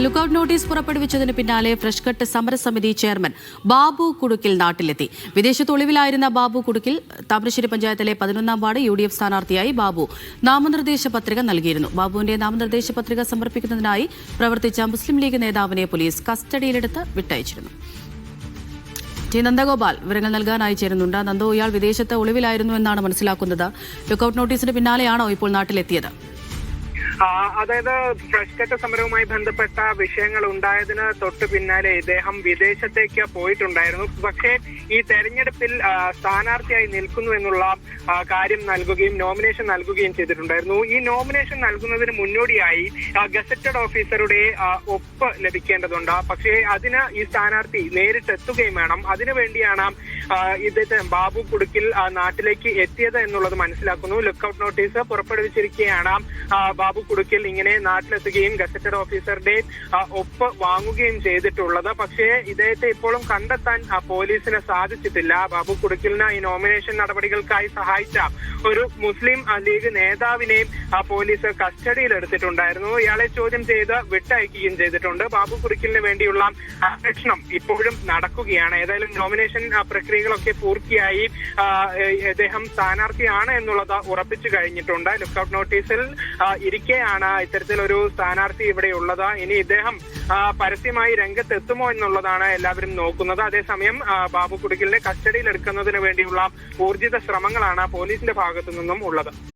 Lookout notice പുറപ്പെടുവിച്ചതിന് പിന്നാലെ fresh cut സമരസമിതി ചെയർമാൻ ബാബു കുടുക്കിൽ നാട്ടിലെത്തി. വിദേശത്ത് ഒളിവിലായിരുന്ന ബാബു കുടുക്കിൽ താമരശ്ശേരി പഞ്ചായത്തിലെ പതിനൊന്നാം വാർഡ് യു ഡി എഫ് സ്ഥാനാർത്ഥിയായി ബാബു നാമനിർദ്ദേശ പത്രിക നൽകിയിരുന്നു. ബാബുവിന്റെ നാമനിർദ്ദേശ പത്രിക സമർപ്പിക്കുന്നതിനായി പ്രവർത്തിച്ച മുസ്ലിം ലീഗ് നേതാവിനെ പോലീസ് കസ്റ്റഡിയിലെടുത്ത് വിട്ടയച്ചിരുന്നു. ടി. നന്ദഗോപാൽ വിവരങ്ങൾ നൽകാനായി ചേരുന്നുണ്ട്. നന്ദോ ഇയാൾ വിദേശത്ത് ഒളിവിലായിരുന്നു എന്നാണ് മനസ്സിലാക്കുന്നത്. ലുക്കൌട്ട് നോട്ടീസിന് പിന്നാലെയാണോ ഇപ്പോൾ നാട്ടിലെത്തിയത്? അതായത് ഫ്രഷ് കട്ട് സമരവുമായി ബന്ധപ്പെട്ട വിഷയങ്ങൾ ഉണ്ടായതിന് തൊട്ട് പിന്നാലെ ഇദ്ദേഹം വിദേശത്തേക്ക് പോയിട്ടുണ്ടായിരുന്നു. പക്ഷേ ഈ തെരഞ്ഞെടുപ്പിൽ സ്ഥാനാർത്ഥിയായി നിൽക്കുന്നു എന്നുള്ള കാര്യം നൽകുകയും നോമിനേഷൻ നൽകുകയും ചെയ്തിട്ടുണ്ടായിരുന്നു. ഈ നോമിനേഷൻ നൽകുന്നതിന് മുന്നോടിയായി ഗസറ്റഡ് ഓഫീസറുടെ ഒപ്പ് ലഭിക്കേണ്ടതുണ്ട്. പക്ഷേ അതിന് ഈ സ്ഥാനാർത്ഥി നേരിട്ട് എത്തുകയും വേണം അതിനുവേണ്ടിയാണ് ഇദ്ദേഹത്തെ ബാബു കുടുക്കിൽ നാട്ടിലേക്ക് എത്തിയത് എന്നുള്ളത് മനസ്സിലാക്കുന്നു. ലുക്കൌട്ട് നോട്ടീസ് പുറപ്പെടുവിച്ചിരിക്കുകയാണ് ബാബു കുടുക്കിൽ ഇങ്ങനെ നാട്ടിലെത്തുകയും ഗസറ്റഡ് ഓഫീസറുടെ ഒപ്പ് വാങ്ങുകയും ചെയ്തിട്ടുള്ളത്. പക്ഷേ ഇദ്ദേഹത്തെ ഇപ്പോഴും കണ്ടെത്താൻ പോലീസിന് സാധിച്ചിട്ടില്ല. ബാബു കുടുക്കിലിന് ഈ നോമിനേഷൻ നടപടികൾക്കായി സഹായിച്ച ഒരു മുസ്ലിം ലീഗ് നേതാവിനെയും പോലീസ് കസ്റ്റഡിയിൽ എടുത്തിട്ടുണ്ടായിരുന്നു ഇയാളെ ചോദ്യം ചെയ്ത് വിട്ടയക്കുകയും ചെയ്തിട്ടുണ്ട്. ബാബു കുറിക്കലിന് വേണ്ടിയുള്ള അന്വേഷണം ഇപ്പോഴും നടക്കുകയാണ്. ഏതായാലും നോമിനേഷൻ പ്രക്രിയകളൊക്കെ പൂർത്തിയായി. അദ്ദേഹം സ്ഥാനാർത്ഥിയാണ് എന്നുള്ളത് ഉറപ്പിച്ചു കഴിഞ്ഞിട്ടുണ്ട്. ലുക്കൌട്ട് നോട്ടീസിൽ ഇരിക്കെയാണ് ഇത്തരത്തിലൊരു സ്ഥാനാർത്ഥി ഇവിടെ ഉള്ളത് ഇനി ഇദ്ദേഹം പരസ്യമായി രംഗത്തെത്തുമോ എന്നുള്ളതാണ് എല്ലാവരും നോക്കുന്നത്. അതേസമയം ബാബു കുടിക്കലിനെ കസ്റ്റഡിയിൽ എടുക്കുന്നതിന് വേണ്ടിയുള്ള ഊർജിത ശ്രമങ്ങളാണ് പോലീസിന്റെ ഭാഗത്തു നിന്നും ഉള്ളത്.